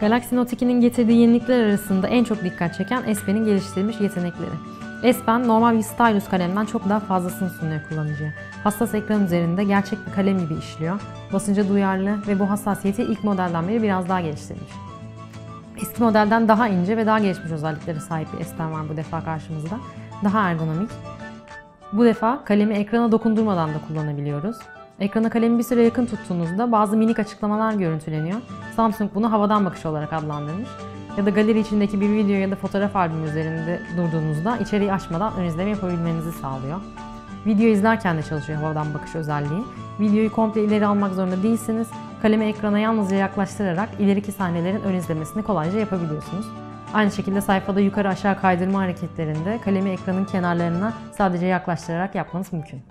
Galaxy Note 2'nin getirdiği yenilikler arasında en çok dikkat çeken S Pen'in geliştirilmiş yetenekleri. S Pen normal bir stylus kalemden çok daha fazlasını sunuyor kullanıcıya. Hassas ekran üzerinde gerçek bir kalem gibi işliyor. Basınca duyarlı ve bu hassasiyeti ilk modelden beri biraz daha geliştirmiş. Eski modelden daha ince ve daha gelişmiş özelliklere sahip bir S Pen var bu defa karşımızda. Daha ergonomik. Bu defa kalemi ekrana dokundurmadan da kullanabiliyoruz. Ekrana kalemi bir süre yakın tuttuğunuzda bazı minik açıklamalar görüntüleniyor. Samsung bunu havadan bakış olarak adlandırmış. Ya da galeri içindeki bir video ya da fotoğraf albümü üzerinde durduğunuzda içeriği açmadan ön izleme yapabilmenizi sağlıyor. Video izlerken de çalışıyor havadan bakış özelliği. Videoyu komple ileri almak zorunda değilsiniz. Kalemi ekrana yalnızca yaklaştırarak ileriki sahnelerin ön izlemesini kolayca yapabiliyorsunuz. Aynı şekilde sayfada yukarı aşağı kaydırma hareketlerinde kalemi ekranın kenarlarına sadece yaklaştırarak yapmanız mümkün.